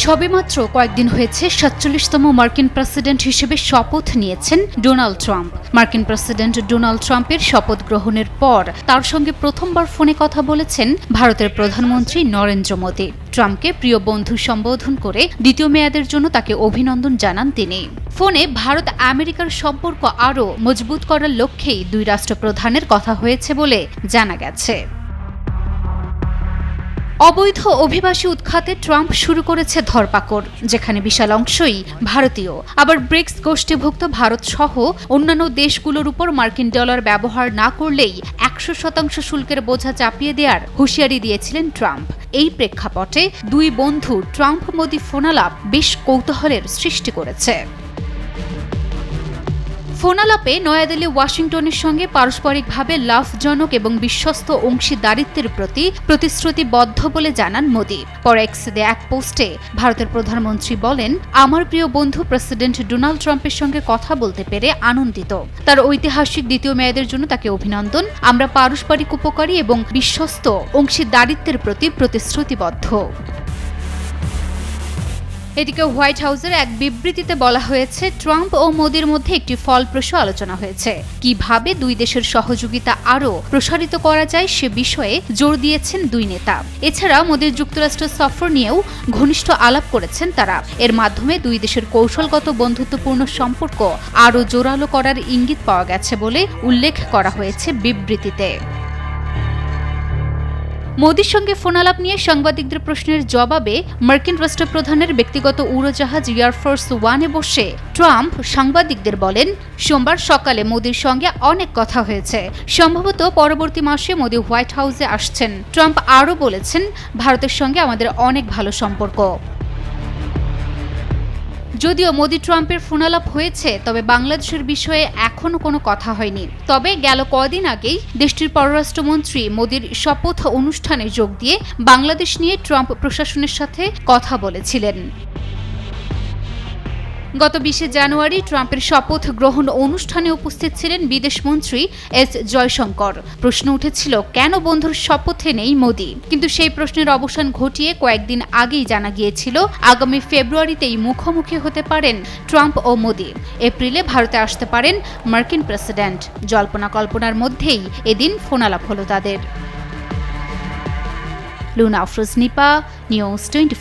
সবেমাত্র কয়েকদিন হয়েছে সাতচল্লিশতম মার্কিন প্রেসিডেন্ট হিসেবে শপথ নিয়েছেন ডোনাল্ড ট্রাম্প। মার্কিন প্রেসিডেন্ট ডোনাল্ড ট্রাম্পের শপথ গ্রহণের পর তার সঙ্গে প্রথমবার ফোনে কথা বলেছেন ভারতের প্রধানমন্ত্রী নরেন্দ্র মোদী। ট্রাম্পকে প্রিয় বন্ধু সম্বোধন করে দ্বিতীয় মেয়াদের জন্য তাকে অভিনন্দন জানান তিনি। ফোনে ভারত আমেরিকার সম্পর্ক আরও মজবুত করার লক্ষ্যেই দুই রাষ্ট্রপ্রধানের কথা হয়েছে বলে জানা গেছে। অবৈধ অভিবাসী উৎখাতে ট্রাম্প শুরু করেছে ধরপাকড়, যেখানে বিশাল অংশই ভারতীয়। আবার ব্রিক্স গোষ্ঠীভুক্ত ভারত সহ অন্যান্য দেশগুলোর উপর মার্কিন ডলার ব্যবহার না করলেই একশো শতাংশ শুল্কের বোঝা চাপিয়ে দেওয়ার হুঁশিয়ারি দিয়েছিলেন ট্রাম্প। এই প্রেক্ষাপটে দুই বন্ধু ট্রাম্প মোদী ফোনালাপ বেশ কৌতূহলের সৃষ্টি করেছে। ফোনালাপে নয়াদিল্লি, ওয়াশিংটনের সঙ্গে পারস্পরিকভাবে লাভজনক এবং বিশ্বস্ত অংশীদারিত্বের প্রতি প্রতিশ্রুতিবদ্ধ বলে জানান মোদি। পরে এক পোস্টে ভারতের প্রধানমন্ত্রী বলেন, আমার প্রিয় বন্ধু প্রেসিডেন্ট ডোনাল্ড ট্রাম্পের সঙ্গে কথা বলতে পেরে আনন্দিত। তার ঐতিহাসিক দ্বিতীয় মেয়াদের জন্য তাকে অভিনন্দন। আমরা পারস্পরিক উপকারী এবং বিশ্বস্ত অংশীদারিত্বের প্রতি প্রতিশ্রুতিবদ্ধ। এদিকে হোয়াইট হাউসের এক বিবৃতিতে বলা হয়েছে, ট্রাম্প ও মোদির মধ্যে একটি ফলপ্রসূ আলোচনা হয়েছে। কীভাবে দুই দেশের সহযোগিতা আরও প্রসারিত করা যায় সে বিষয়ে জোর দিয়েছেন দুই নেতা। এছাড়া মোদির যুক্তরাষ্ট্র সফর নিয়েও ঘনিষ্ঠ আলাপ করেছেন তারা। এর মাধ্যমে দুই দেশের কৌশলগত বন্ধুত্বপূর্ণ সম্পর্ক আরও জোরালো করার ইঙ্গিত পাওয়া গেছে বলে উল্লেখ করা হয়েছে বিবৃতিতে। মোদির সঙ্গে ফোনালাপ নিয়ে সাংবাদিকদের প্রশ্নের জবাবে মার্কিন রাষ্ট্রপ্রধানের ব্যক্তিগত উড়োজাহাজ এয়ারফোর্স ওয়ানে বসে ট্রাম্প সাংবাদিকদের বলেন, সোমবার সকালে মোদির সঙ্গে অনেক কথা হয়েছে। সম্ভবত পরবর্তী মাসে মোদি হোয়াইট হাউসে আসছেন। ট্রাম্প আরও বলেছেন, ভারতের সঙ্গে আমাদের অনেক ভালো সম্পর্ক। যদিও মোদি ট্রাম্পের ফোনালাপ হয়েছে, তবে বাংলাদেশের বিষয়ে এখনও কোনো কথা হয়নি। তবে গেল কদিন আগেই দেশটির পররাষ্ট্রমন্ত্রী মোদির শপথ অনুষ্ঠানে যোগ দিয়ে বাংলাদেশ নিয়ে ট্রাম্প প্রশাসনের সাথে কথা বলেছিলেন। গত বিশে জানুয়ারি ট্রাম্পের শপথ গ্রহণ অনুষ্ঠানে উপস্থিত ছিলেন বিদেশমন্ত্রী এস জয়শঙ্কর। প্রশ্ন উঠেছিল, কেন বন্ধুর শপথে নেই মোদি? কিন্তু সেই প্রশ্নের অবসান ঘটিয়ে কয়েকদিন আগেই জানা গিয়েছিল, আগামী ফেব্রুয়ারিতেই মুখোমুখি হতে পারেন ট্রাম্প ও মোদি। এপ্রিলে ভারতে আসতে পারেন মার্কিন প্রেসিডেন্ট। জল্পনা কল্পনার মধ্যেই এদিন ফোনালাপ হলো তাদের। Luna Afroz, Nipa, news twenty